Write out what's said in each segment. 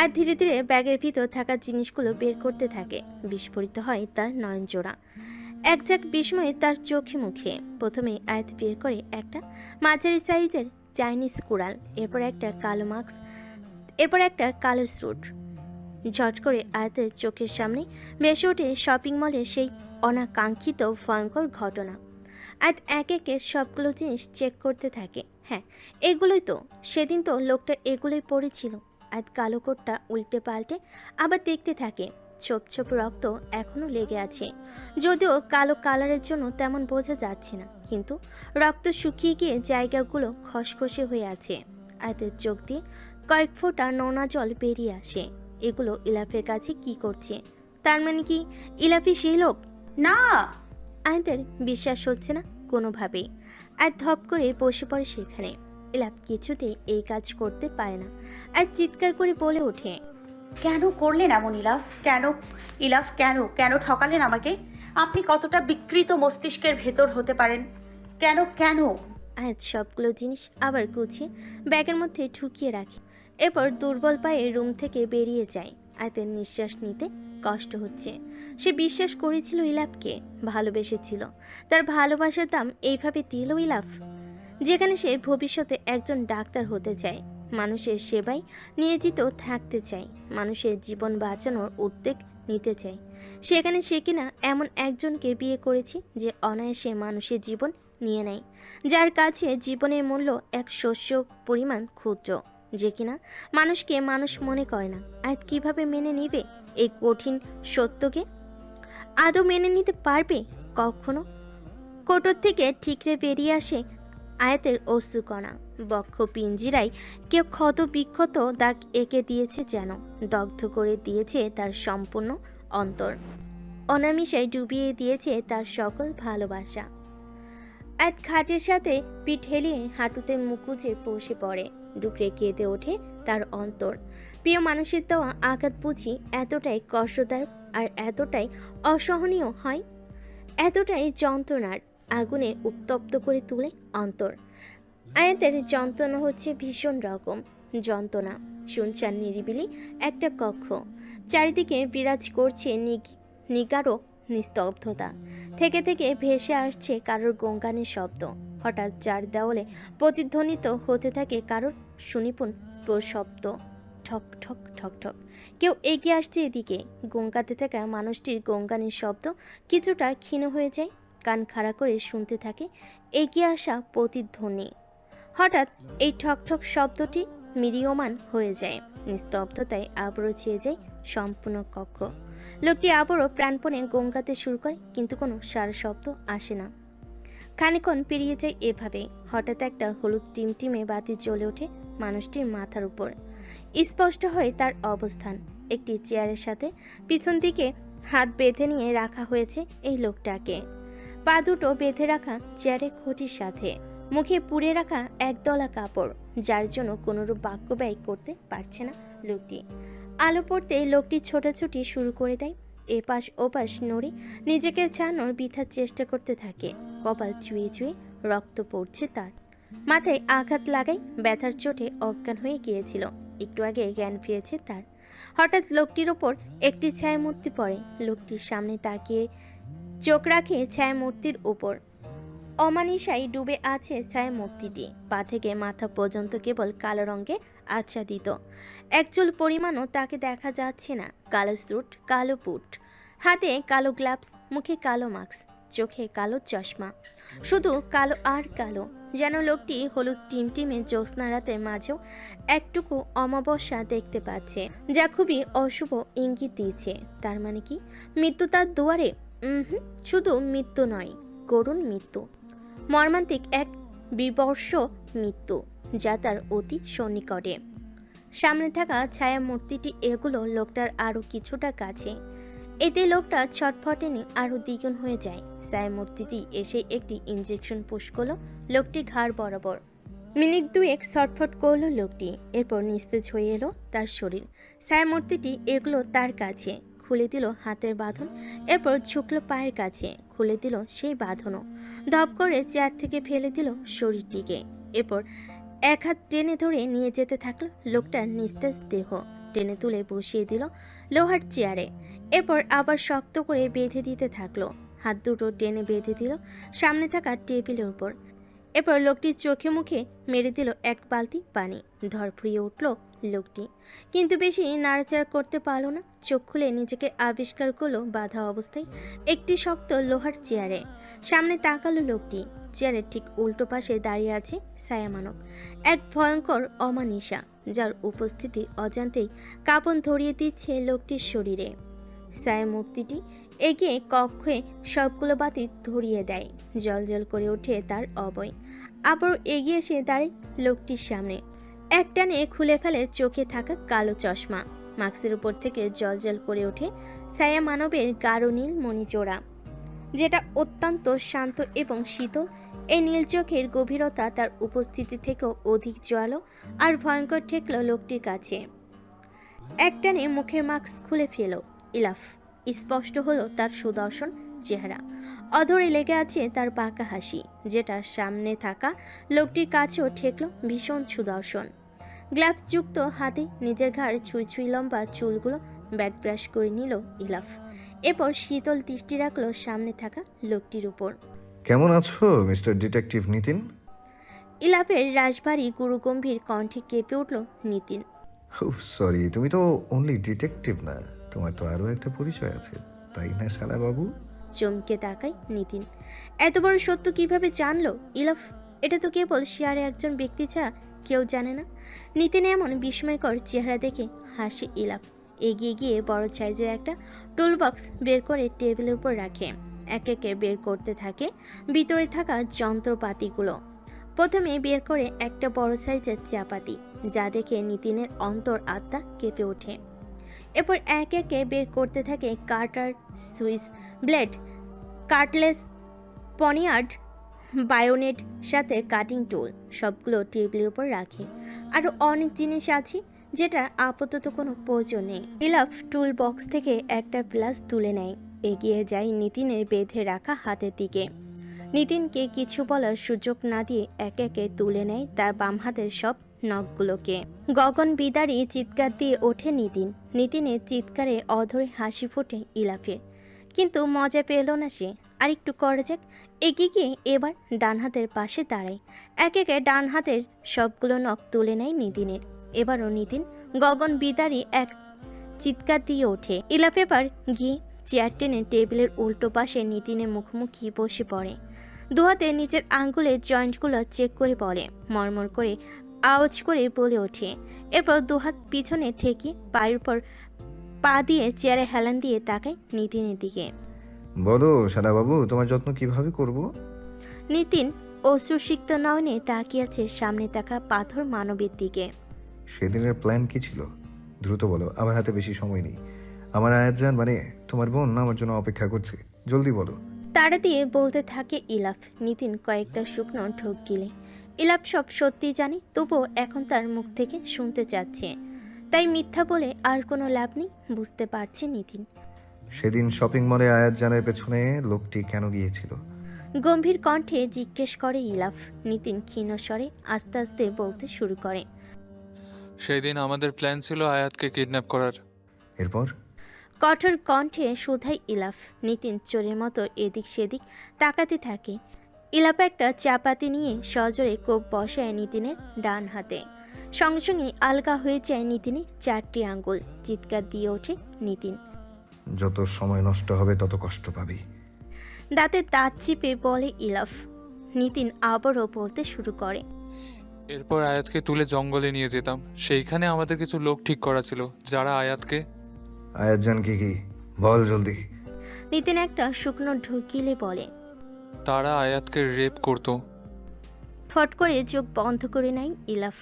আর ধীরে ধীরে ব্যাগের ভিতর থাকা জিনিসগুলো বের করতে থাকে। বিস্ফোরিত হয় তার নয়নজোড়া। এক যাক বিস্ময়ে তার চোখে মুখে। প্রথমে আয়াত বের করে একটা মাঝারি সাইজের চাইনিজ কুড়াল, এরপর একটা কালো মাস্ক এরপর একটা কালো স্যুট। ঝট করে আয়াতের চোখের সামনে ভেসে ওঠে শপিং মলের সেই অনাকাঙ্ক্ষিত ভয়ঙ্কর ঘটনা। আয়াত এক একে সবগুলো জিনিস চেক করতে থাকে। হ্যাঁ এগুলোই তো। সেদিন তো লোকটা এগুলোই পড়েছিল। আয়াত কালো কোটটা উল্টে পাল্টে আবার দেখতে থাকে। ছোপ ছোপ রক্ত এখনও লেগে আছে। যদিও কালো কালারের জন্য তেমন বোঝা যাচ্ছে না কিন্তু রক্ত শুকিয়ে গিয়ে জায়গাগুলো খসখসে হয়ে আছে। আয়াতের চোখ দিয়ে কয়েক ফোঁটা নোনা জল বেরিয়ে আসে। এগুলো ইলাফের কাছে কি করছে? তার মানে কি ইলাফি সেই লোক? না! আয়াতের বিশ্বাস হচ্ছে না কোনোভাবেই। আর ধপ করে বসে পড়ে সেখানে। ইলাপ কিছুতেই এই কাজ করতে পায় না। আর চিৎকার করে বলে ওঠে কেন করলেন এমন ইলাফ? কেন ইলাফ কেন? কেন ঠকালেন আমাকে? আপনি কতটা বিকৃত মস্তিষ্কের ভেতর হতে পারেন? কেন কেন? আয়াত সবগুলো জিনিস আবার গুছিয়ে ব্যাগের মধ্যে ঢুকিয়ে রাখে। এরপর দুর্বল পায়ে রুম থেকে বেরিয়ে যায় আয়াতের নিঃশ্বাস নিতে কষ্ট হচ্ছে। সে বিশ্বাস করেছিল ইলাফকে ভালোবেসেছিল। তার ভালোবাসার দাম এইভাবে দিল ইলাফ? যেখানে সে ভবিষ্যতে একজন ডাক্তার হতে চায়। মানুষের সেবায় নিয়োজিত থাকতে চায়। মানুষের জীবন বাঁচানোর উদ্যোগ নিতে চায়। সেখানে সে কিনা এমন একজনকে বিয়ে করেছে যে অনায়াসে মানুষের জীবন নিয়ে নেয়। যার কাছে জীবনের মূল্য এক শস্য পরিমাণ ক্ষুদ্র, যে কিনা মানুষকে মানুষ মনে করে না। আর কীভাবে মেনে নেবে এই কঠিন সত্যকে? আদৌ মেনে নিতে পারবে কখনো? কোটর থেকে ঠিকরে বেরিয়ে আসে আয়াতের অস্তুকণা বক্ষ পিঞ্জিরায় কেউ ক্ষত বিক্ষত দাগ এঁকে দিয়েছে যেন, দগ্ধ করে দিয়েছে তার সম্পূর্ণ অন্তর। অনামিশায় ডুবিয়ে দিয়েছে তার সকল ভালোবাসা। এক খাটের সাথে পিঠ হেলিয়ে হাঁটুতে মুকুজে বসে পড়ে। ডুকরে কেঁদে ওঠে তার অন্তর। প্রিয় মানুষের দেওয়া আঘাত বুঝি এতটাই কষ্টদায়ক আর এতটাই অসহনীয় হয়, এতটাই যন্ত্রণার। আগুনে উত্তপ্ত করে তুলে অন্তর। আয়াতের যন্ত্রণা হচ্ছে ভীষণ রকম। যন্ত্রণা, শুনছান নিরিবিলি একটা কক্ষ। চারিদিকে বিরাজ করছে নিগ- নিগারো নিস্তব্ধতা। থেকে থেকে ভেসে আসছে কারোর গঙ্গানের শব্দ। হঠাৎ চার দেওয়ালে প্রতিধ্বনিত হতে থাকে কারোর সুনিপুণ শব্দ ঠক ঠক ঠক ঠক। কেউ এগিয়ে আসছে এদিকে। গঙ্গাতে থাকা মানুষটির গঙ্গানের শব্দ কিছুটা ক্ষীণ হয়ে যায়। কান খাড়া করে শুনতে থাকে, এগিয়ে আসা প্রতিধ্বনি। হঠাৎ এই ঠক ঠক শব্দটি মিরিয়মান হয়ে যায়, নিস্তব্ধতায় আবারও ছেয়ে যায় সম্পূর্ণ কক্ষ। লোকটি আবারও প্রাণপণে গঙ্গাতে শুরু করে, কিন্তু কোনো সার শব্দ আসে না। খানিক্ষণ পেরিয়ে যায় এভাবে, হঠাৎ একটা হলুদ টিমটিমে বাতি জ্বলে ওঠে মানুষটির মাথার উপর। স্পষ্ট হয় তার অবস্থান। একটি চেয়ারের সাথে পিছন দিকে হাত বেঁধে নিয়ে রাখা হয়েছে এই লোকটাকে। পা দুটো বেঁধে রাখা চেয়ারের খুঁটির সাথে। মুখে পুড়ে রাখা একদলা কাপড়, যার জন্য কোনোরূপ বাক্য ব্যয় করতে পারছে না লোকটি। আলো পড়তে লোকটি ছোটাছুটি শুরু করে দেয়। এপাশ ওপাশ নড়ে নিজেকে ছাড়ানোর বৃথার চেষ্টা করতে থাকে। কপাল চুয়ে চুয়ে রক্ত পড়ছে তার। মাথায় আঘাত লাগাই ব্যথার চোটে অজ্ঞান হয়ে গিয়েছিল। একটু আগে জ্ঞান ফিরেছে তার। হঠাৎ লোকটির ওপর একটি ছায়ামূর্তি পড়ে। লোকটির সামনে তাকিয়ে চোখ রাখে ছায় মূর্তির উপর। অমানিসায় ডুবে আছে ছায়ামূর্তিটি। পা থেকে মাথা পর্যন্ত কেবল কালো রঙে আচ্ছাদিত। একচুল পরিমাণও তাকে দেখা যাচ্ছে না। কালো স্যুট, কালো পুট হাতে কালো গ্লাভস, মুখে কালো মাস্ক, চোখে কালো চশমা। শুধু কালো আর কালো, যেন লোকটি হলুদ টিমটিমে জ্যোৎস্না রাতের মাঝেও একটুকু অমাবস্যা দেখতে পাচ্ছে, যা খুবই অশুভ ইঙ্গিত দিয়েছে। তার মানে কি? মৃত্যু তার দুয়ারে? শুধু মৃত্যু নয়, করুণ মৃত্যু। মর্মান্তিক এক বিবর্ষ মৃত্যু, যা তার অতি সন্নিকটে। সামনে থাকা ছায়া মূর্তিটি এগুলো লোকটার আরও কিছুটা কাছে। এতে লোকটা ছটফটেনি আরও দ্বিগুণ হয়ে যায়। ছায়া মূর্তিটি এসে একটি ইঞ্জেকশন পুশ করল লোকটির ঘাড় বরাবর। মিনিট দুয়েক ছটফট করল লোকটি, এরপর নিস্তেজ হয়ে এলো তার শরীর। ছায়া মূর্তিটি এগুলো তার কাছে। খুলে দিল হাতের বাঁধন, এরপর ঝুঁকলো পায়ের কাছে, খুলে দিল সেই বাঁধনও। ধপ করে চেয়ার থেকে ফেলে দিল শরীরটিকে। এরপর এক হাত টেনে ধরে নিয়ে যেতে থাকল লোকটার নিস্তেজ দেহ। টেনে তুলে বসিয়ে দিল লোহার চেয়ারে। এরপর আবার শক্ত করে বেঁধে দিতে থাকল। হাত দুটো টেনে বেঁধে দিল সামনে থাকা টেবিলের উপর। এরপর লোকটির চোখে মুখে মেরে দিল এক বালতি পানি। ধরফড়িয়ে উঠল লোকটি। কিন্তু বেশি নাড়াচাড়া করতে পারল না। চোখ খুলে নিজেকে আবিষ্কার করল বাধা অবস্থায় একটি শক্ত লোহার চেয়ারে। সামনে তাকালো লোকটি। চেয়ারের ঠিক উল্টো পাশে দাঁড়িয়ে আছে ছায়ামানব এক ভয়ঙ্কর অমানিসা যার উপস্থিতি অজান্তেই কাঁপন ধরিয়ে দিচ্ছে লোকটির শরীরে। ছায়া মূর্তিটি এগিয়ে কক্ষে সবগুলো বাতি ধরিয়ে দেয়। জল জল করে ওঠে তার অবয়। আবার এগিয়ে এসে দাঁড়ায় লোকটির সামনে। একটানে খুলে ফেলে চোখে থাকা কালো চশমা। মাস্কের উপর থেকে জল করে ওঠে ছায়া মানবের গাঢ় নীল মণিচোড়া যেটা অত্যন্ত শান্ত এবং শীতল এই নীল চোখের গভীরতা তার উপস্থিতি থেকেও অধিক জোয়ালো আর ভয়ঙ্কর ঠেকল লোকটির কাছে। একটানে মুখের মাস্ক খুলে ফেল, ইলাফ, স্পষ্ট হলো তার সুদর্শন চেহারা। অধরে লেগে আছে তার পাকা হাসি, যেটা সামনে থাকা লোকটির কাছেও ঠেকল ভীষণ সুদর্শন। গ্লাভসযুক্ত হাতে নিজের ঘাড় ছুঁই ছুঁই লম্বা চুলগুলো ব্যাট ব্রাশ করে নিল ইলাফ। এরপর শীতল দৃষ্টি রাখল সামনে থাকা লোকটির উপর। কেমন আছো মিস্টার ডিটেকটিভ নিতিন? ইলাপের রাজবাড়ি গুরুগম্ভীর কণ্ঠে কেঁপে উঠল নিতিন। সরি তুমি তো অনলি ডিটেকটিভ না। তোমার তো আরও একটা পরিচয় আছে তাই না শালা বাবু চমকে তাকায় নিতিন। এত বড় সত্য কীভাবে জানলো ইলাফ? এটা তো কেবল শেয়ারে একজন ব্যক্তি ছাড়া কেউ জানে না। নিতিন এমন বিস্ময়কর চেহারা দেখে হাসি ইলাপ এগিয়ে গিয়ে বড় সাইজের একটা টুল বক্স বের করে টেবিলের উপর রাখে। এক একে বের করতে থাকে ভিতরে থাকা যন্ত্রপাতিগুলো। প্রথমে বের করে একটা বড় সাইজের চাপাতি, যা দেখে নিতিনের অন্তর আত্মা কেঁপে ওঠে। এরপর এক একে বের করতে থাকে cutter switchblade, cutlass poniard bayonet সাথে কাটিং টুল সবগুলো টেবিলের উপর রাখে। আরও অনেক জিনিস আছে যেটা আপাতত কোনো প্রয়োজন নেই। ইলাফ টুল বক্স থেকে একটা প্লাস তুলে নেয়। এগিয়ে যায় নিতিনের বেঁধে রাখা হাতের দিকে। নিতিনকে কিছু বলার সুযোগ না দিয়ে একে একে তুলে নেয় তার বাম হাতের সব নখগুলোকে। গগন বিদারি চিৎকার দিয়ে ওঠে নিতিন। নিতিনের চিৎকারে অধরে হাসি ফোটে ইলাফের। কিন্তু মজা পেল না সে। আর একটু করা যাক। এগিয়ে গিয়ে এবার ডান হাতের পাশে দাঁড়ায় এক একে ডান হাতের সবগুলো নখ তুলে নেয় নিতিনের। এবারও নিতিন গগন বিদারি এক চিৎকার দিয়ে ওঠে। ইলাফ এবার গিয়ে চেয়ার টেনে টেবিলের উল্টো পাশে নিতিনের মুখোমুখি বসে পড়ে। দুহাতে নিজের আঙ্গুলের জয়েন্টগুলো চেক করে বলে, মরমর করে, আওয়াজ করে বলে ওঠে। এরপর দুহাত পিছনে ঠেকিয়ে পায়ের উপর পা দিয়ে চেয়ারে হেলান দিয়ে তাকায় নিতিনের দিকে। বলো বাবু তোমার যত্ন কীভাবে করব? নিতিন অশ্রুসিক্ত নয়নে তাকিয়ে আছে সামনে থাকা পাথর মানবের দিকে। সেদিনের প্ল্যান কি ছিল? দ্রুত বলো আমার হাতে বেশি সময় নেই। আমার আয়াতজান মানে তোমার বোন আমার জন্য অপেক্ষা করছে। জলদি বলো। তাড়া দিয়ে বলতে থাকে ইলাফ। নিতিন কয়েকটা শুকনো ঢোক গিলে। ইলাফ সব সত্যি জানে তবুও এখন তার মুখ থেকে শুনতে চাচ্ছে। তাই মিথ্যা বলে আর কোনো লাভ নেই বুঝতে পারছে নিতিন। সেদিন শপিং মলে আয়াতজানের পেছনে লোকটি কেন গিয়েছিল? গম্ভীর কণ্ঠে জিজ্ঞেস করে ইলাফ। নিতিন ক্ষীণ স্বরে আস্তে আস্তে বলতে শুরু করে। সেদিন আমাদের প্ল্যান ছিল আয়াতকে কিডন্যাপ করার। এরপর? কঠোর কণ্ঠে শুধাই ইলাফ। নিতিন চোরের মতো এদিক সেদিক তাকাতে থাকে। ইলাফ একটা চাপাতি নিয়ে সজোরে কোপ বসায় নিতিনের ডান হাতে। সঙ্গে সঙ্গে আলগা হয়ে যায় নিতিনের চারটি আঙ্গুল চিৎকার দিয়ে ওঠে নিতিন। যত সময় নষ্ট হবে তত কষ্ট পাবি। দাঁতে দাঁত চিপে বলে ইলাফ। নিতিন আবারও বলতে শুরু করে। এরপর আয়াতকে তুলে জঙ্গলে নিয়ে যেতাম। সেইখানে আমাদের কিছু লোক ঠিক করা ছিল। যারা আয়াতকে আয়াতজান কি কি? বল জলদি। নিতিন একটা শুকনো ঢুকিলে বলে। তারা আয়াতকে রেপ করতো। ফট করে চোখ বন্ধ করে নেয় ইলাফ।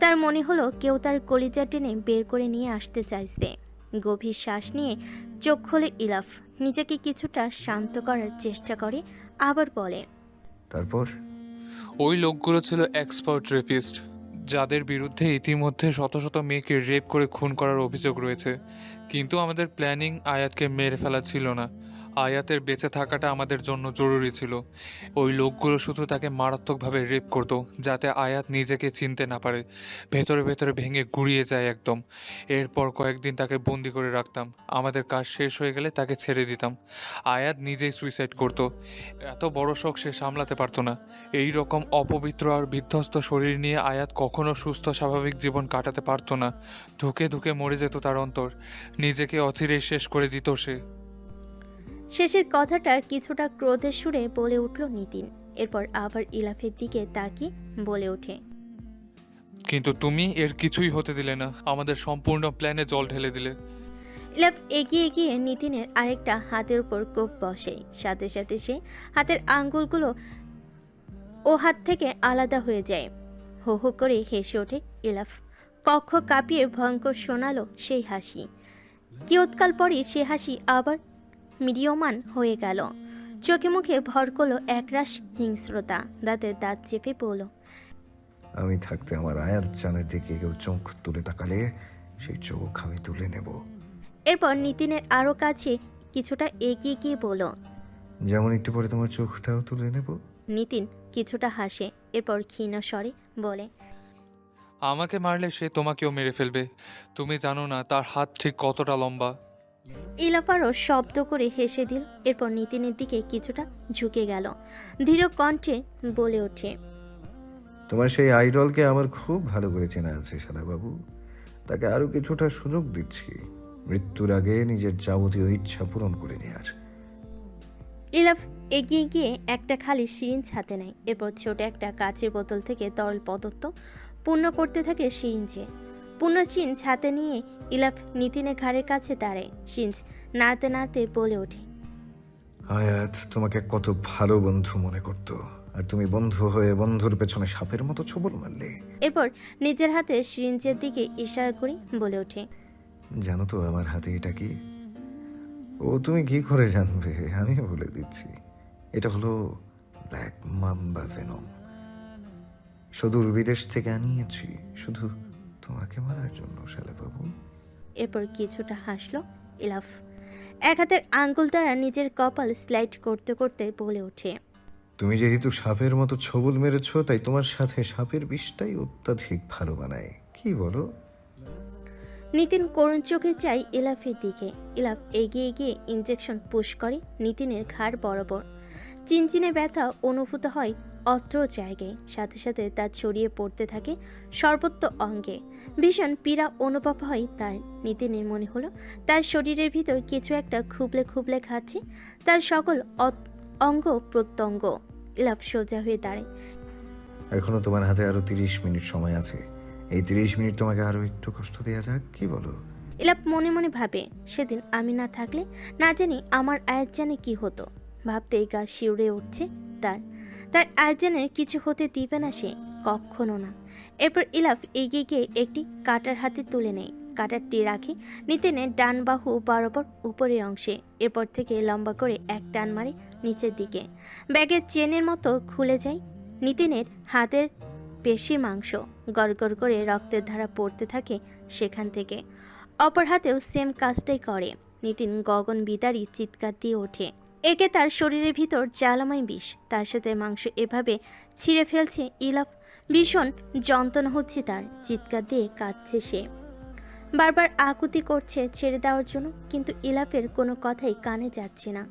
তার মনে হলো কেউ তার কলিজা টেনে বের করে নিয়ে আসতে চাইছে। গভীর শ্বাস নিয়ে চোখ খোলে ইলাফ নিজেকে কিছুটা শান্ত করার চেষ্টা করে আবার বলে তারপর? ওই লোকগুলো ছিল এক্সপার্ট রেপিস্ট যাদের বিরুদ্ধে ইতিমধ্যে শত শত মেয়েকে রেপ করে খুন করার অভিযোগ রয়েছে। কিন্তু আমাদের প্ল্যানিং আয়াতকে মেরে ফেলা ছিল না। আয়াতের বেঁচে থাকাটা আমাদের জন্য জরুরি ছিল। ওই লোকগুলো শুধু তাকে মারাত্মকভাবে রেপ করতো, যাতে আয়াত নিজেকে চিনতে না পারে। ভেতরে ভেতরে ভেঙে গুড়িয়ে যায় একদম। এরপর কয়েকদিন তাকে বন্দি করে রাখতাম। আমাদের কাজ শেষ হয়ে গেলে তাকে ছেড়ে দিতাম। আয়াত নিজেই সুইসাইড করত। এত বড় শখ সে সামলাতে পারতো না। এই রকম অপবিত্র আর বিধ্বস্ত শরীর নিয়ে আয়াত কখনো সুস্থ, স্বাভাবিক জীবন কাটাতে পারতো না। ধুকে ধুকে মরে যেত তার অন্তর। নিজেকে অচিরেই শেষ করে দিত সে। শেষের কথাটা কিছুটা ক্রোধের সুরে বলে উঠল নিতিন। এরপর আবার ইলাফের দিকে তাকিয়ে বলে ওঠে কিন্তু তুমি এর কিছুই হতে দিলে না। আমাদের সম্পূর্ণ প্ল্যানে জল ঢেলে দিলে। ইলাফ এগিয়ে গিয়ে নিতিনের আরেকটা হাতের উপর কোপ বসে। সাথে সাথে সে হাতের আঙ্গুলগুলো ও হাত থেকে আলাদা হয়ে যায়। হো হো করে হেসে ওঠে ইলাফ। কক্ষ কাঁপিয়ে ভয়ঙ্কর শোনালো সেই হাসি। কিয়ৎকাল পরই সে হাসি আবার মিডিয়মান হয়ে গেল। চোখে মুখে ভর করল একরাশ হিংস্রতা। দাঁতের দাঁত চেপে পড়ল আমি থাকতে আমার আয়াত জানের দিকে কেউ চোখ তুলে তাকালে সেই চোখ আমি তুলে নেব। এরপর নিতিনের আরও কাছে কিছুটা এগিয়ে গিয়ে বলল যেমন একটু পরে তোমার চোখটাও তুলে নেব? নিতিন কিছুটা হাসে এরপর ক্ষীণ স্বরে বলে আমাকে মারলে সে তোমাকেও মেরে ফেলবে। তুমি জানো না তার হাত ঠিক কতটা লম্বা। ইলাফারও শব্দ করে হেসে দিল এরপর নিতিনের দিকে কিছুটা ঝুঁকে গেল। ধীর কণ্ঠে বলে ওঠে তোমার সেই আইডলকে আমার খুব ভালো করে চেনা আছে বাবু তাকে আরও কিছুটা সুযোগ দিচ্ছি। মৃত্যুর আগে নিজের যাবতীয় ইচ্ছা পূরণ করে নেওয়ার ইলাফ এগিয়ে গিয়ে একটা খালি সিরিঞ্জ হাতে নেয় এরপর ছোট একটা কাচের বোতল থেকে তরল পদার্থ পূর্ণ করতে থাকে সিরিঞ্জে। পূর্ণ সিরিঞ্জ হাতে নিয়ে ইলাফ নিতিনের ঘাড়ের কাছে দাঁড়ায় সিরিঞ্জ নাড়তে নাড়তে বলে ওঠে। আয়াত তোমাকে কত ভালো বন্ধু মনে করত। আর তুমি বন্ধু হয়ে বন্ধুর পেছনে সাপের মতো ছবল মারলে। এরপর নিজের হাতে সিরিঞ্জের দিকে ইশারা করে বলে ওঠে। জানো তো আমার হাতে এটা কি? ও তুমি কি করে জানবে? আমি বলে দিচ্ছি। এটা হলো ব্ল্যাক মাম্বা ভেনম। সুদূর বিদেশ থেকে আনিয়েছি। শুধু তোমাকে মারার জন্য শালাবাবু। এরপর কিছুটা হাসলো ইলাফ। এক হাতের আঙ্গুল দ্বারা নিজের কপাল স্লাইড করতে করতে বলে ওঠে। তুমি যেহেতু সাপের মতো ছবল মেরেছ তাই তোমার সাথে সাপের বিষটাই অত্যাধিক ভালো বানায়। কি বলো? নিতিন করুণ চোখে চাই ইলাফের দিকে। ইলাফ এগিয়ে গিয়ে ইঞ্জেকশন পুশ করে নিতিনের ঘাড় বরাবর। চিনচিনে ব্যথা অনুভূত হয় অত্র জায়গায়। সাথে সাথে তা ছড়িয়ে পড়তে থাকে সর্বত্র অঙ্গে। ভীষণ পীড়া অনুভব হয় তার। নিতিনের মনে হলো তার শরীরের ভিতর কিছু একটা খুবলে খুবলে খাচ্ছে। তার সকল অঙ্গ প্রত্যঙ্গ ইলাফ সোজা হয়ে দাঁড়ায়। এখনও তোমার হাতে আরও তিরিশ মিনিট সময় আছে। এই তিরিশ মিনিট তোমাকে আরও একটু কষ্ট দেওয়া যাক কি বলো? ইলাপ মনে মনে ভাবে সেদিন আমি না থাকলে না জানি আমার আয়াতজানে কি হতো। ভাবতেই গা শিউরে উঠছে তার। তার আয়াতজানের কিছু হতে দিবে না সে, কখনো না। এরপর ইলাফ এগিয়ে গিয়ে একটি কাটার হাতে তুলে নেয়। কাটারটি রাখে নিতেনের ডান বাহু বরাবর উপরের অংশে, এরপর থেকে লম্বা করে এক টান মারে নিচের দিকে। ব্যাগের চেনের মতো খুলে যায় নিতিনের হাতের পেশির মাংস। গড়গড় করে রক্তের ধারা পড়তে থাকে সেখান থেকে। অপর হাতেও সেম কাজটাই করে। নিতিন গগন বিদারি চিৎকার দিয়ে ওঠে। একে তার শরীরের ভিতর জ্বালাময় বিষ, তার সাথে মাংস এভাবে ছিঁড়ে ফেলছে ইলাফ। ভীষণ যন্ত্রণা হচ্ছে তার, চিৎকার দিয়ে কাঁদছে সে। বারবার আকুতি করছে ছেড়ে দেওয়ার জন্য, কিন্তু ইলাফের কোনো কথাই কানে যাচ্ছে না।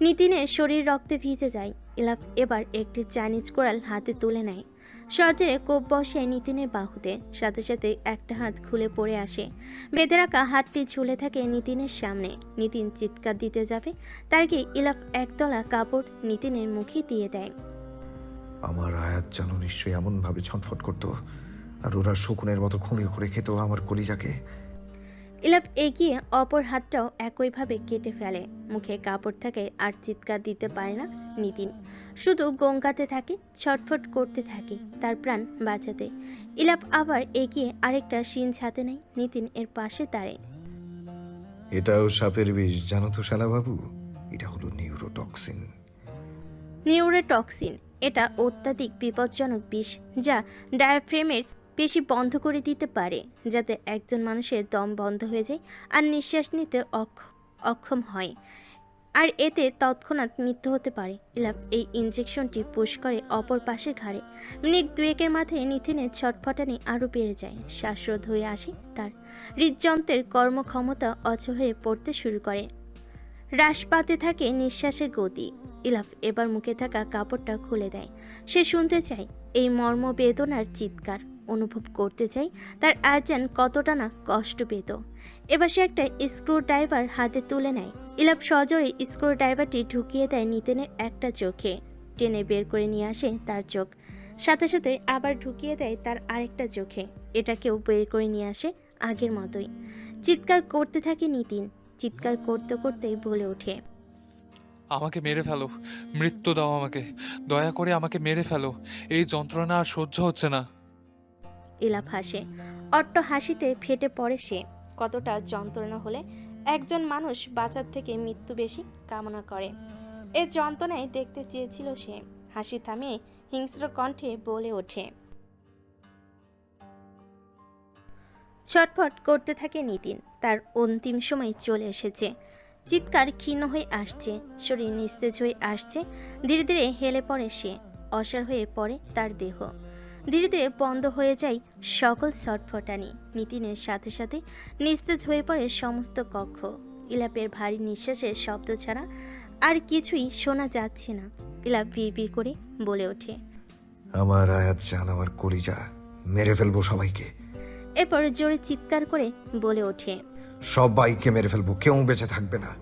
নিতিনের শরীর রক্তে ভিজে যায়, ইলাফ এবার একটি চাইনিজ কোরাল হাতে তুলে নেয়। সজরে কোপ বসে নিতিনের বাহুতে। সাথে সাথে একটা হাত খুলে পড়ে আসে। বেঁধে রাখা হাতটি ঝুলে থাকে নিতিনের সামনে। নিতিন চিৎকার দিতে যাবে তার কি ইলাফ একতলা কাপড় নিতিনের মুখে দিয়ে দেয়। আমার আয়াত যেন নিশ্চয়ই এমন ভাবে ছটফট করতো আর ওরা শকুনের মতো খুঁড়ে করে খেত আমার কলিজাকে। ইলাপ এগিয়ে অপর হাতটাও একইভাবে কেটে ফেলে। মুখে কাপড় থাকে আর চিৎকার দিতে পারে না নিতিন। শুধু গঙ্গাতে থাকে ছটফট করতে থাকে তার প্রাণ বাঁচাতে। ইলাপ আবার এগিয়ে আরেকটা শিন ছাতে নেয় নিতিন এর পাশে দাঁড়ায় এটাও সাপের বিষ জানো তো শালাবাবু এটা হলো নিউরোটক্সিন। নিউরোটক্সিন এটা অত্যাধিক বিপজ্জনক বিষ যা ডায়াফ্রেমের পেশি বন্ধ করে দিতে পারে যাতে একজন মানুষের দম বন্ধ হয়ে যায় আর নিঃশ্বাস নিতে অক্ষ- অক্ষম হয়। আর এতে তৎক্ষণাৎ মৃত্যু হতে পারে। ইলাপ এই ইঞ্জেকশনটি পুশ করে অপর পাশের ঘাড়ে। মিনিট দুয়েকের মাথায় নিথিনের ছটফটানি আরও বেড়ে যায়। শ্বাসরোধ হয়ে আসে তার। হৃদযন্ত্রের কর্মক্ষমতা অচল হয়ে পড়তে শুরু করে। হ্রাস পাতে থাকে নিঃশ্বাসের গতি। ইলাফ, এবার মুখে থাকা কাপড়টা খুলে দেয়। সে শুনতে চায়, এই মর্ম বেদনার চিৎকার। অনুভব করতে চাই তার আজান কতটা না কষ্ট পেত এবার সে একটা স্ক্রু ড্রাইভার হাতে তুলে নেয়। ইলাপ সজোরে স্ক্রু ড্রাইভারটি ঢুকিয়ে দেয় নিতেনের একটা চোখে। টেনে বের করে নিয়ে আসে তার চোখ। সাথে সাথে আবার ঢুকিয়ে দেয় তার আরেকটা চোখে। এটাকেও বের করে নিয়ে আসে আগের মতোই। চিৎকার করতে থাকে নিতিন। চিৎকার করতে করতেই বলে ওঠে। আমাকে মেরে ফেলো। মৃত্যু দাও আমাকে। দয়া করে আমাকে মেরে ফেলো। এই যন্ত্রণা আর সহ্য হচ্ছে না। ইলাপ হাসে। অট্ট হাসিতে ফেটে পড়ে সে। কতটা যন্ত্রণা হলে একজন মানুষ বাঁচার থেকে মৃত্যু বেশি কামনা করে। এ যন্ত্রণায় দেখতে চেয়েছিল সে। হাসি থামিয়ে হিংস্র কণ্ঠে বলে ওঠে ছটফট করতে থাকে নিতিন। তার অন্তিম সময় চলে এসেছে। চিৎকার ক্ষীণ হয়ে আসছে, শরীর নিস্তেজ হয়ে আসছে। ধীরে ধীরে হেলে পড়ে সে। অসার হয়ে পড়ে তার দেহ। ধীরে ধীরে বন্ধ হয়ে যায় সকল ছটফটানি। নিতিনের সাথে সাথে নিস্তেজ হয়ে পড়ে সমস্ত কক্ষ। ইলাপের ভারী নিঃশ্বাসের শব্দ ছাড়া আর কিছুই শোনা যাচ্ছে না। ইলাপ বিড় করে বলে ওঠে। আমার আয়াত জান আমার কলিজা মেরে ফেলব সবাইকে। এরপর জোরে চিৎকার করে বলে ওঠে। সবাইকে মেরে ফেলব কেউ বেঁচে থাকবে না।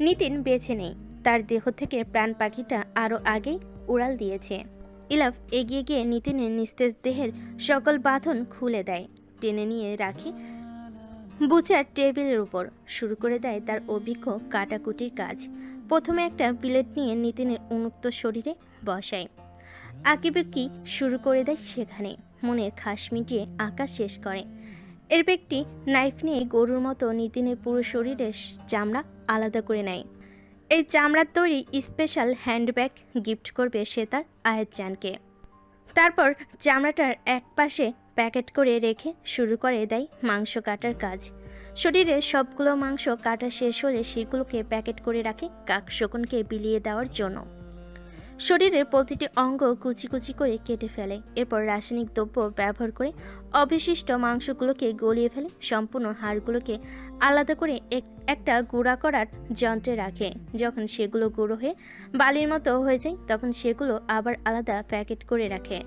নিতিন বেছে নেই তার দেহ থেকে প্রাণ পাখিটা আরও আগেই উড়াল দিয়েছে। ইলাফ এগিয়ে গিয়ে নিতিনের নিস্তেজ দেহের সকল বাঁধন খুলে দেয়। টেনে নিয়ে রাখে বুচার টেবিলের উপর। শুরু করে দেয় তার অভিজ্ঞ কাটাকুটির কাজ। প্রথমে একটা বিলেট নিয়ে নিতিনের উন্মুক্ত শরীরে বসায়। আঁকিবেকি শুরু করে দেয় সেখানে। মনের খাস মিটিয়ে আঁকা শেষ করে। এর ব্যক্তি নাইফ নিয়ে গরুর মতো নিতিনের পুরো শরীরের চামড়া আলাদা করে নেয়। এই চামড়ার তৈরি স্পেশাল হ্যান্ডব্যাগ গিফট করবে সে তার আয়ের জানকে তারপর চামড়াটার এক পাশে প্যাকেট করে রেখে শুরু করে দেয় মাংস কাটার কাজ। শরীরে সবগুলো মাংস কাটা শেষ হলে সেগুলোকে প্যাকেট করে রাখে কাক শকুনকে বিলিয়ে দেওয়ার জন্য। শরীরের প্রতিটি অঙ্গ কুচি কুচি করে কেটে ফেলে, এরপর রাসায়নিক দ্রব্য ব্যবহার করে অবশিষ্ট মাংসগুলোকে গলিয়ে ফেলে, সম্পূর্ণ হাড়গুলোকে আলাদা করে এক- একটা গুঁড়া করার যন্ত্রে রাখে। যখন সেগুলো গুঁড়ো হয়ে বালির মতো হয়ে যায়, তখন সেগুলো আবার আলাদা প্যাকেট করে রাখে।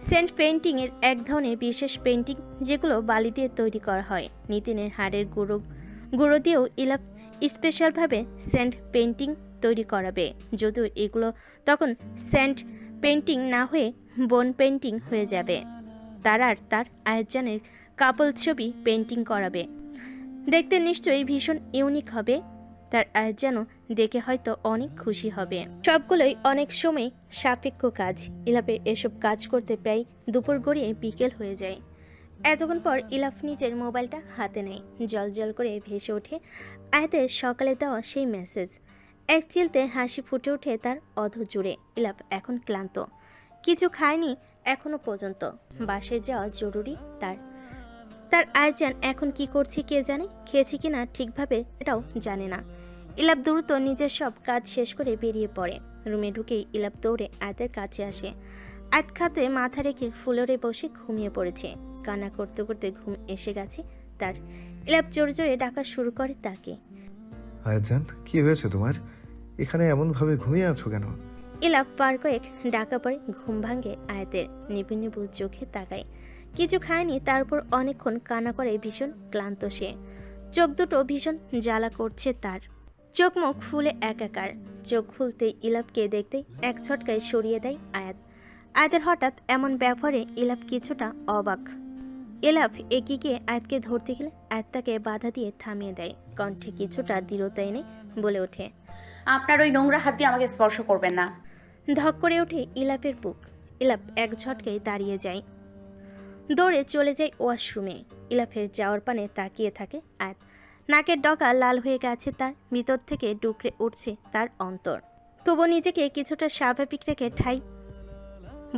সেন্ট পেন্টিংয়ের এক ধরনের বিশেষ পেন্টিং যেগুলো বালি দিয়ে তৈরি করা হয়। নিতিনের হাড়ের গুঁড়ো গুঁড়ো দিয়েও ইলাপ স্পেশালভাবে সেন্ট পেন্টিং তৈরি করাবে। যদিও এগুলো তখন সেন্ট পেন্টিং না হয়ে বোন পেন্টিং হয়ে যাবে। তার আর তার আয়োজনের কাপল ছবি পেন্টিং করাবে। দেখতে নিশ্চয়ই ভীষণ ইউনিক হবে। তার যেন দেখে হয়তো অনেক খুশি হবে। সবগুলোই অনেক সময় সাপেক্ষ কাজ। ইলাপের এসব কাজ করতে প্রায় দুপুর গড়িয়ে বিকেল হয়ে যায়। এতক্ষণ পর ইলাফ নিজের মোবাইলটা হাতে নেয়। জল জল করে ভেসে ওঠে আয়াতের সকালে দেওয়া সেই মেসেজ এক চিলতে হাসি ফুটে ওঠে তার অধ জুড়ে। ইলাপ এখন ক্লান্ত। কিছু খায়নি এখনও পর্যন্ত। বাসে যাওয়া জরুরি তার তার আয়োজন এখন কি করছে কে জানে? খেয়েছে কিনা ঠিকভাবে এটাও জানে না। ইলাপ দ্রুত নিজের সব কাজ শেষ করে বেরিয়ে পড়ে। রুমে ঢুকেই ইলাপ দৌড়ে আয়াতের কাছে আসে। আয়াত খাতে মাথা রেখে ফুলরে বসে ঘুমিয়ে পড়েছে। কান্না করতে করতে ঘুম এসে গেছে তার। ইলাপ জোরে জোরে ডাকা শুরু করে তাকে। আয়াত জান কি হয়েছে তোমার? এখানে এমন ভাবে ঘুমিয়ে আছো কেন? ইলাপ পার কয়েক ডাকা পরে ঘুম ভাঙে আয়াতের। নিবু নিবু চোখে তাকায়। কিছু খায়নি তারপর অনেকক্ষণ কানা করে ভীষণ ক্লান্ত সে। চোখ দুটো ভীষণ জ্বালা করছে তার। চোখ মুখ ফুলে একাকার। চোখ খুলতে ইলাপকে দেখতে এক ছটকায় সরিয়ে দেয় আয়াত। আয়াতের হঠাৎ এমন ব্যবহারে ইলাপ কিছুটা অবাক। এগিয়ে গিয়ে আয়াতকে ধরতে গেলে আয়াত তাকে বাধা দিয়ে থামিয়ে দেয়। কণ্ঠে কিছুটা দৃঢ়তা এনে বলে ওঠে আপনার ওই নোংরা হাত দিয়ে আমাকে স্পর্শ করবেন না। ধক করে ওঠে ইলাপের বুক। ইলাপ এক ঝটকায় দাঁড়িয়ে যায়। দৌড়ে চলে যায় ওয়াশরুমে। ইলাফের যাওয়ার পানে তাকিয়ে থাকে আয়াত। নাকের ডগা লাল হয়ে গেছে তার, ভিতর থেকে ডুকরে উঠছে তার অন্তর। তবু নিজেকে কিছুটা স্বাভাবিক রেখে ঠাই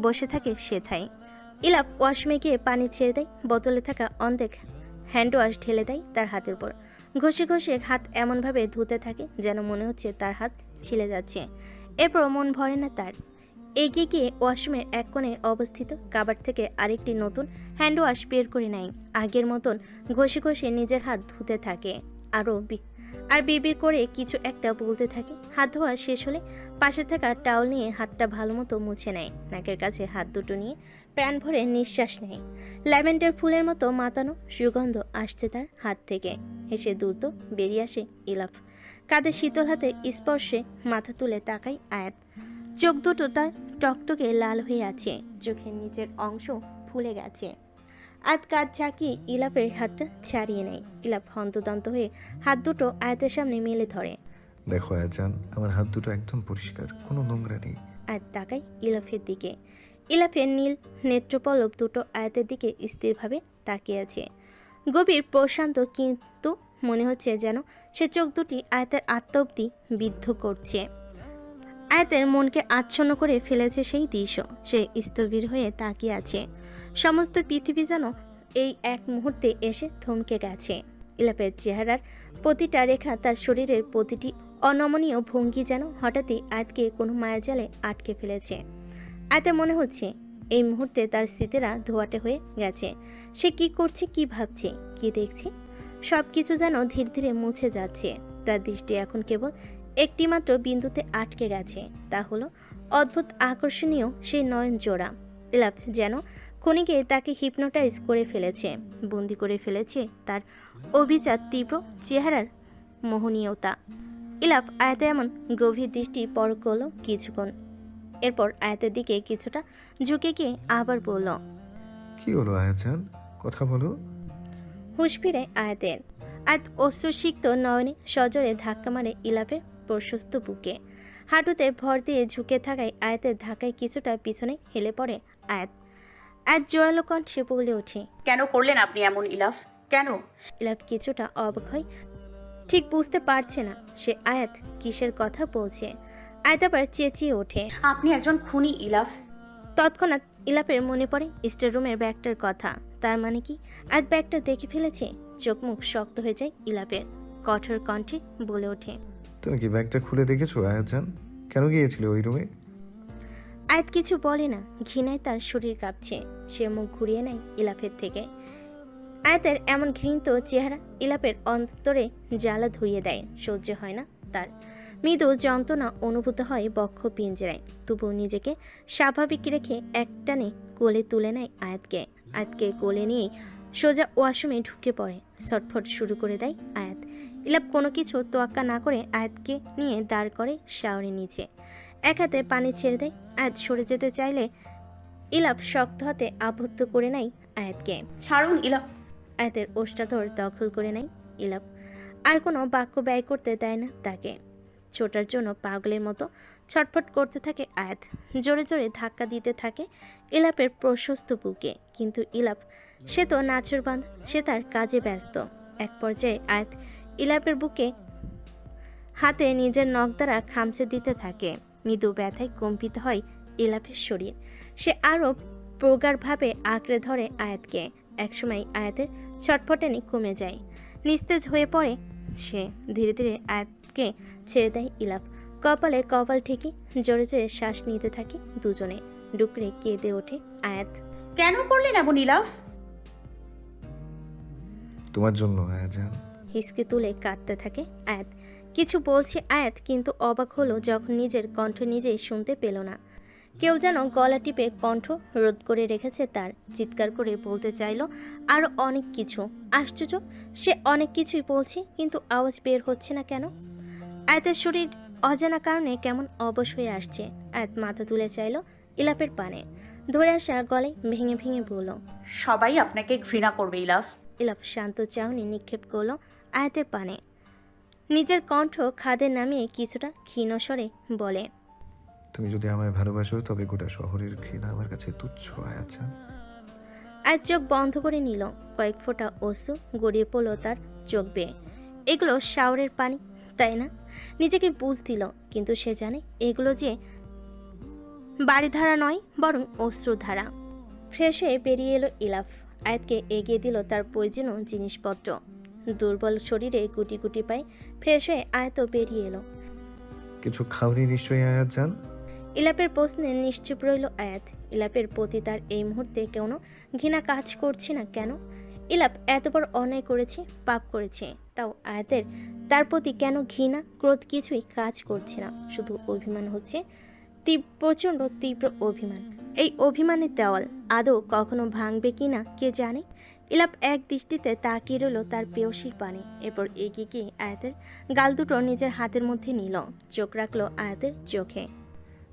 বসে থাকে সে ঠাই। ইলাপ ওয়াশরুমে গিয়ে পানি ছেড়ে দেয়, বোতলে থাকা অন্ধেক হ্যান্ড ওয়াশ ঢেলে দেয় তার হাতের উপর। ঘষে ঘষে হাত এমনভাবে ধুতে থাকে যেন মনে হচ্ছে তার হাত ছিলে যাচ্ছে। এরপর মন ভরে না তার। এগিয়ে গিয়ে ওয়াশরুমের এক কোণে অবস্থিত কাবার থেকে আরেকটি নতুন হ্যান্ড ওয়াশ বের করে নেয়। আগের মতন ঘষে ঘষে নিজের হাত ধুতে থাকে। আরও আর বিড়বিড় করে কিছু একটা বলতে থাকে। হাত ধোয়া শেষ হলে পাশে থাকা টাওয়াল নিয়ে হাতটা ভালো মতো মুছে নেয়। নাকের কাছে হাত দুটো নিয়ে প্যান ভরে নিঃশ্বাস নেয়। ল্যাভেন্ডার ফুলের মতো মাতানো সুগন্ধ আসছে তার হাত থেকে। হেসে দ্রুত বেরিয়ে আসে ইলাফ কাঁধে শীতল হাতে স্পর্শে মাথা তুলে তাকাই আয়াত। চোখ দুটো তার টকটকে লাল হয়ে আছে। চোখের নিচের অংশ ফুলে গেছে। আয়াত কাজ ঝাঁকিয়ে ইলাফের হাতটা ছাড়িয়ে নেয়। ইলাফ হন্তদন্ত হয়ে হাত দুটো আয়াতের সামনে মেলে ধরে। দেখো আয়াজান আমার হাত দুটো একদম পরিষ্কার কোনো নোংরা নেই। আয়াত তাকায় ইলাফের দিকে। ইলাফের নীল নেত্রপলব দুটো আয়াতের দিকে স্থিরভাবে তাকিয়ে আছে। গভীর প্রশান্ত কিন্তু মনে হচ্ছে যেন সে চোখ দুটি আয়াতের আত্মা অব্দি বিদ্ধ করছে। আয়াতের মনকে আচ্ছন্ন করে ফেলেছে সেই দৃশ্য। সে স্থবির হয়ে তাকিয়ে আছে। সমস্ত পৃথিবী যেন এই এক মুহূর্তে এসে থমকে গেছে। ইলাপের চেহারার প্রতিটা রেখা তার শরীরের প্রতিটি অনমনীয় ভঙ্গি যেন হঠাৎই আয়াতকে কোনো মায়াজালে আটকে ফেলেছে। আয়াতের মনে হচ্ছে, এই মুহূর্তে তার স্মৃতিরা ধোয়াটে হয়ে গেছে। সে কি করছে, কি ভাবছে, কি দেখছে? সব কিছু যেন ধীরে ধীরে মুছে যাচ্ছে। তার দৃষ্টি এখন কেবল একটিমাত্র বিন্দুতে আটকে গেছে তা হলো অদ্ভুত আকর্ষণীয় সেই নয়ন জোড়া। ইলাপ যেন ক্ষণিকে তাকে হিপনোটাইজ করে ফেলেছে বন্দি করে ফেলেছে তার অভিজাত তীব্র চেহারার মোহনীয়তা। ইলাপ আয়াতে এমন গভীর দৃষ্টি পর করল কিছুক্ষণ। এরপর আয়াতের দিকে কিছুটা ঝুঁকে গিয়ে আবার বলল কি হলো আয়াজান কথা বলো। হুঁশ ফিরে আয়াতের। আয়াত অশ্রুসিক্ত নয়নে সজোরে ধাক্কা মারে ইলাপের প্রশস্ত বুকে। হাঁটুতে ভর দিয়ে ঝুঁকে থাকায় আয়াতের ধাক্কায় কিছুটা পিছনে হেলে পড়ে আয়াত। আয়াত জোরালো কণ্ঠে বলে ওঠে কেন করলেন আপনি এমন ইলাফ? কেন? ইলাপ কিছুটা অবাক হয় ঠিক বুঝতে পারছে না সে আয়াত কিসের কথা বলছে। আয়াত আবার চেঁচিয়ে ওঠে আপনি একজন খুনি ইলাফ? তৎক্ষণাৎ ইলাপের মনে পড়ে স্টোর রুমের ব্যাগটার কথা। তার মানে কি? আজ ব্যাগটা দেখে ফেলেছে চোখ মুখ শক্ত হয়ে যায় ইলাপের কঠোর কণ্ঠে বলে ওঠে তুমি কি ব্যাগটা খুলে দেখেছ আয়াজান কেন গিয়েছিলে ওই রুমে আয়াত কিছু বলে না, ঘৃণায় তার শরীর কাঁপছে। সে মুখ ঘুরিয়ে নেয় ইলাপের থেকে। আয়াতের এমন ঘৃণিত চেহারা ইলাপের অন্তরে জ্বালা ধরিয়ে দেয়, সহ্য হয় না তার। মৃদু যন্ত্রণা অনুভূত হয় বক্ষ পিঞ্জরায়। তবুও নিজেকে স্বাভাবিক রেখে একটানে কোলে তুলে নেয় আয়াতকে। আয়াতকে কোলে নিয়েই সোজা ওয়াশরুমে ঢুকে পড়ে, ছটফট শুরু করে দেয় আয়াত। ইলাপ কোনো কিছু তোয়াক্কা না করে আয়াতকে নিয়ে দাঁড় করে শাওয়ারের নিচে। এক হাতে পানি ছেড়ে দেয় আয়াত সরে যেতে চাইলে ইলাপ শক্ত হাতে আবদ্ধ করে নেয় আয়াতকে। ছাড়ুন ইলাফ আয়াতের ওষ্ঠাধর দখল করে নেয় ইলাপ। আর কোনো বাক্য ব্যয় করতে দেয় না তাকে। ছোটার জন্য পাগলের মতো ছটফট করতে থাকে আয়াত। জোরে জোরে ধাক্কা দিতে থাকে ইলাপের প্রশস্ত বুকে। কিন্তু ইলাপ সে তো নাচুর বান্ধ সে তার কাজে ব্যস্ত। এক পর্যায়ে আয়াত ইলাপের বুকে হাতে নিজের নখ দ্বারা খামচে দিতে থাকে। মৃদু ব্যথায় কম্পিত হয় ইলাপের শরীর। সে আরও প্রগাঢ়ভাবে আঁকড়ে ধরে আয়াতকে। একসময় আয়াতের ছটফটানি কমে যায়। নিস্তেজ হয়ে পড়ে সে। ধীরে ধীরে আয়াতকে ছেড়ে দেয় ইলাপ। কপালে কপাল ঠেকে জোরে জোরে শ্বাস নিতে থাকে দুজনে। ডুকরে কেঁদে ওঠে আয়াত। কেন করলেন এমন ইলাফ তোমার জন্য আয়াজান হিসকে তুলে কাঁদতে থাকে আয়াত। কিছু বলছে আয়াত কিন্তু অবাক হলো যখন নিজের কণ্ঠ নিজেই শুনতে পেল না। কেউ যেন গলা টিপে কণ্ঠ রোধ করে রেখেছে তার। চিৎকার করে বলতে চাইলো আরও অনেক কিছু। আশ্চর্য সে অনেক কিছুই বলছে কিন্তু আওয়াজ বের হচ্ছে না কেন? আয়াতের শরীর অজানা কারণে কেমন অবশ হয়ে আসছে। আয়াত মাথা তুলে চাইলো ইলাপের পানে। ধরে আসা গলায় ভেঙে ভেঙে বলল সবাই আপনাকে ঘৃণা করবে ইলাফ। ইলাপ শান্ত চাউনি নিক্ষেপ করল। আয়াতের পানে। নিজের কণ্ঠ খাদে নামিয়ে কিছুটা ক্ষীণস্বরে বলে তুমি যদি আমায় ভালোবাসো তবে গোটা শহরের ঘৃণা আমার কাছে তুচ্ছ আয়াজান আর চোখ বন্ধ করে নিল। কয়েক ফোঁটা অশ্রু গড়িয়ে পড়ল তার চোখ বেয়ে। এগুলো শাওরের পানি তাই না? নিজেকে বুঝ দিল কিন্তু সে জানে এগুলো যে বাড়িধারা নয় বরং অশ্রুধারা ফ্রেশ হয়ে বেরিয়ে এলো ইলাফ। আয়াতকে এগিয়ে দিল তার প্রয়োজনীয় জিনিসপত্র। দুর্বল শরীরে গুটি গুটি পায় ফ্রেশ হয়ে আয়াত বেরিয়ে এলো। কিছু খাওনি নিশ্চয়ই আয়াত যান ইলাপের প্রশ্নে নিশ্চুপ রইল আয়াত। ইলাপের প্রতি তার এই মুহূর্তে কোনো ঘৃণা কাজ করছে না কেন? ইলাপ এত বড় অন্যায় করেছে পাপ করেছে তাও আয়াতের তার প্রতি কেন ঘৃণা ক্রোধ কিছুই কাজ করছে না। শুধু অভিমান হচ্ছে তীব্র প্রচণ্ড তীব্র অভিমান। এই অভিমানের দেওয়াল আদৌ কখনো ভাঙবে কি না কে জানে? ইলাপ এক দৃষ্টিতে তাকিয়ে রইল তার প্রেয়সীর পানে এরপর এগিয়ে গিয়ে আয়াতের গাল দুটো নিজের হাতের মধ্যে নিল। চোখ রাখল আয়াতের চোখে।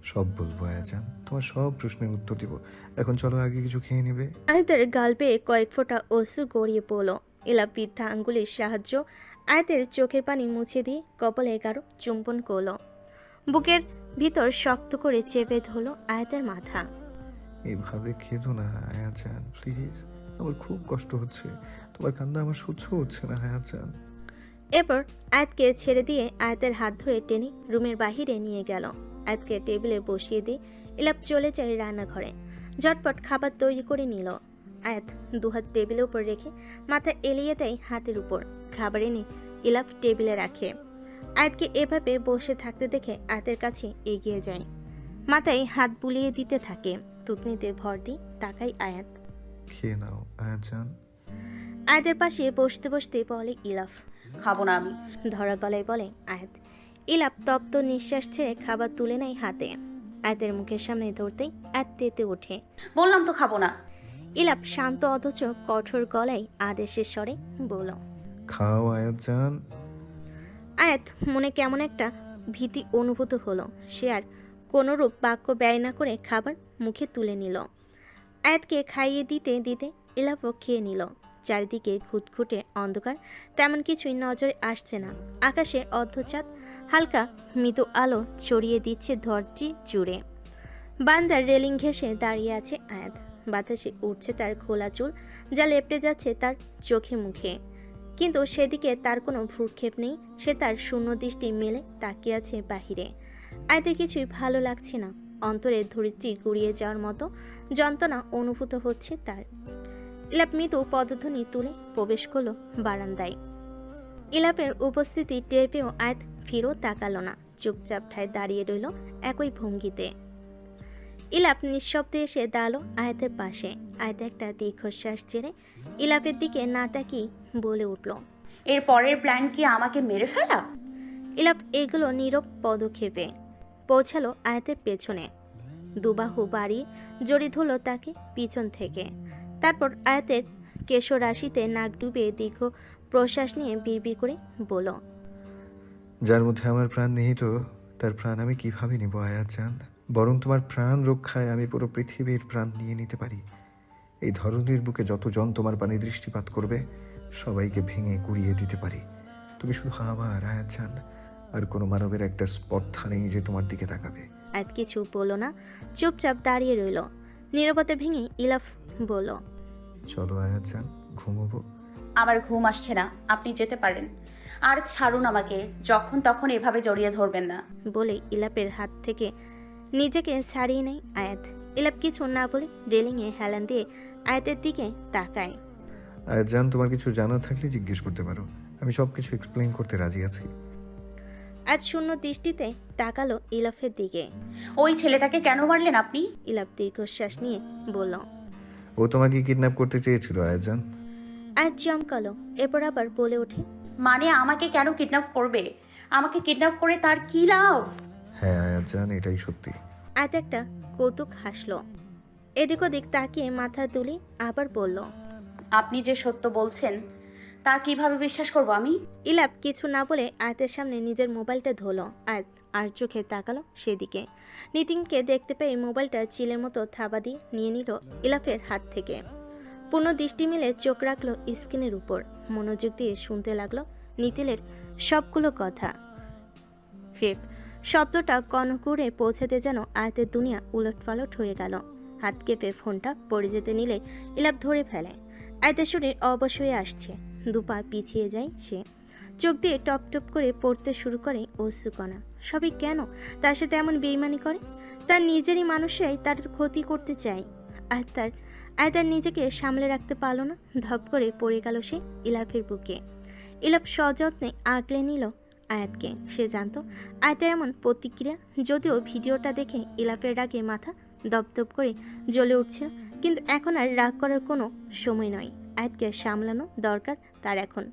সব বলব আয়াত যান তোমার সব প্রশ্নের উত্তর দিব। এখন চলো আগে কিছু খেয়ে নেবে। আয়াতের গাল বেয়ে কয়েক ফোঁটা অশ্রু গড়িয়ে পড়ল। এলা বৃদ্ধা আঙ্গুলের সাহায্য আয়াতের চোখের পানি মুছে দিয়ে কপালে এগারো চুম্বন করল। বুকের ভিতর শক্ত করে চেপে ধরলো আয়াতের মাথা। এইভাবে খেদো না আয়াত যান প্লিজ আমার খুব কষ্ট হচ্ছে। তোমার কান্না আমার সহ্য হচ্ছে না আয়াত যান এরপর আয়াতকে ছেড়ে দিয়ে আয়াতের হাত ধরে টেনে রুমের বাহিরে নিয়ে গেল। আয়াতকে টেবিলে বসিয়ে দিয়ে ইলাপ চলে যায় রান্নাঘরে। ঝটপট খাবার তৈরি করে নিল। আয়াত দুহাত টেবিলের উপর রেখে মাথা এলিয়ে দেয় হাতের উপর। খাবার এনে ইলাপ টেবিলে রাখে। আয়াতকে এভাবে বসে থাকতে দেখে আয়াতের কাছে এগিয়ে যায়। মাথায় হাত বুলিয়ে দিতে থাকে। তুতনিতে ভর দিই তাকাই আয়াত। খেয়ে নাও আয়াত যান আয়াতের পাশে বসতে বসতে বলে ইলাফ। খাব না আমি। ধরা গলায় বলে আয়াত। ইলাপ তপ্ত নিঃশ্বাস ছেড়ে খাবার তুলে নেয় হাতে। আয়াতের মুখের সামনে ধরতেই আয়াত তেতে ওঠে। বললাম তো খাব না। ইলাপ শান্ত অথচ কঠোর গলায় আদেশের স্বরে বলল। খাও আয়াত যান আয়াত মনে কেমন একটা ভীতি অনুভূত হলো। সে আর কোনোরূপ বাক্য ব্যয় না করে খাবার মুখে তুলে নিল। আয়াতকে খাইয়ে দিতে দিতে ইলাপও খেয়ে নিল। চারিদিকে ঘুটঘুটে অন্ধকার, তেমন কিছুই নজরে আসছে না। আকাশে অর্ধচাঁদ, হালকা মৃদু আলো ছড়িয়ে দিচ্ছে ধরটি জুড়ে। বান্দার রেলিং ঘেঁষে দাঁড়িয়ে আছে আয়াত। বাতাসে উঠছে তার খোলা চুল, যা লেপটে যাচ্ছে তার চোখে মুখে। কিন্তু সেদিকে তার কোনো ভ্রুক্ষেপ নেই, সে তার শূন্য দৃষ্টি মেলে তাকিয়ে আছে বাহিরে। আয়তে কিছুই ভালো লাগছে না। অন্তরে ধরিত্রী গুড়িয়ে যাওয়ার মতো যন্ত্রণা অনুভূত হচ্ছে তার। ইলাপ মৃদু পদধ্বনি তুলে প্রবেশ করল বারান্দায়। ইলাপের উপস্থিতি টের পেয়েও আয়াত ফিরও তাকালো না চুপচাপ ঠায় দাঁড়িয়ে রইল একই ভঙ্গিতে। ইলাপ নিঃশব্দে এসে দাঁড়াল আয়াতের পাশে। আয়াত একটা দীর্ঘশ্বাস ছেড়ে ইলাপের দিকে না তাকিয়ে বলে উঠল এর পরের প্ল্যান কি আমাকে মেরে ফেলা? ইলাপ এগুলো নীরব পদক্ষেপে। পৌঁছালো আয়াতের পেছনে। দুবাহু বাড়ি জড়ি ধরল তাকে পিছন থেকে। তারপর আয়াতের কেশরাশিতে নাক ডুবে দীর্ঘ প্রশ্বাস নিয়ে বিড়বিড় করে বলল, যার মধ্যে আমার প্রাণ নিহিত, তার প্রাণ আমি কীভাবে নিব আয়াত যান বরং তোমার প্রাণ রক্ষায় আমি পুরো পৃথিবীর প্রাণ নিয়ে নিতে পারি। এই ধরনের বুকে যতজন তোমার পানে দৃষ্টিপাত করবে, সবাইকে ভেঙে গুড়িয়ে দিতে পারি। তুমি শুধু আমার আয়াত যান আর কোনো মানবের একটা স্পর্ধা নেই যে তোমার দিকে তাকাবে। আয়াত কিছু বলল না চুপচাপ দাঁড়িয়ে রইল। নীরবতা ভেঙে ইলাফ বলল চলো আয়াত যান ঘুমোবো। আমার ঘুম আসছে না আপনি যেতে পারেন। আর ছাড়ুন আমাকে যখন তখন এভাবে জড়িয়ে ধরবেন না। বলে ইলাপের হাত থেকে নিজেকে ছাড়িয়ে নেয় আয়াত। ইলাপ কিছু না বলে রেলিংয়ে হেলান দিয়ে আয়াতের দিকে তাকায়। আয়াত যান তোমার কিছু জানার থাকলে জিজ্ঞেস করতে পারো। আমি সব কিছু এক্সপ্লেন করতে রাজি আছি। আজ শূন্য দৃষ্টিতে তাকালো ইলাফের দিকে। ওই ছেলেটাকে কেন মারলেন আপনি? ইলাপ দীর্ঘশ্বাস নিয়ে বলল ও তোমাকে কিডন্যাপ করতে চেয়েছিল আয়াত যান আজ চমকালো এরপর আবার বলে ওঠে মানে আমাকে কেন কিডন্যাপ করবে? আমাকে কিডন্যাপ করে তার কি লাভ? হ্যাঁ আয়াত যান এটাই সত্যি। আজ একটা কৌতুক হাসলো। এদিক ওদিক তাকিয়ে মাথা তুলে আবার বলল আপনি যে সত্য বলছেন তা কীভাবে বিশ্বাস করব আমি? ইলাপ কিছু না বলে আয়াতের সামনে নিজের মোবাইলটা ধরলো আর আর চোখে তাকালো সেদিকে। নিতিনকে দেখতে পেয়ে মোবাইলটা চিলের মতো থাবা দিয়ে নিয়ে নিল ইলাফের হাত থেকে। পূর্ণ দৃষ্টি মিলে চোখ রাখল স্ক্রিনের উপর। মনোযোগ দিয়ে শুনতে লাগল নিতিলের সবগুলো কথা। রেপ শব্দটা কনকুরে পৌঁছাতে যেন আয়াতের দুনিয়া উলটপালট হয়ে গেল। হাত কেঁপে ফোনটা পড়ে যেতে নিলে ইলাপ ধরে ফেলে। আয়তের শরীর অবশ্যই আসছে। দুপা পিছিয়ে যায় সে। চোখ দিয়ে টপ টপ করে পড়তে শুরু করে অশ্রুকণা সবই কেন? তার সাথে এমন বেইমানি করে? তার নিজেরই মানুষরাই তার ক্ষতি করতে চায়। আর তার আর তার নিজেকে সামলে রাখতে পারল না। ধপ করে পড়ে গেল সে ইলাফের বুকে। ইলাপ সযত্নে আগলে নিল আয়াতকে। সে জানতো আয়াতের এমন প্রতিক্রিয়া। যদিও ভিডিওটা দেখে ইলাপের রাগে মাথা দপদপ করে জ্বলে উঠছিল কিন্তু এখন আর রাগ করার কোনো সময় নয়। আয়াতকে সামলানো দরকার তার এখন।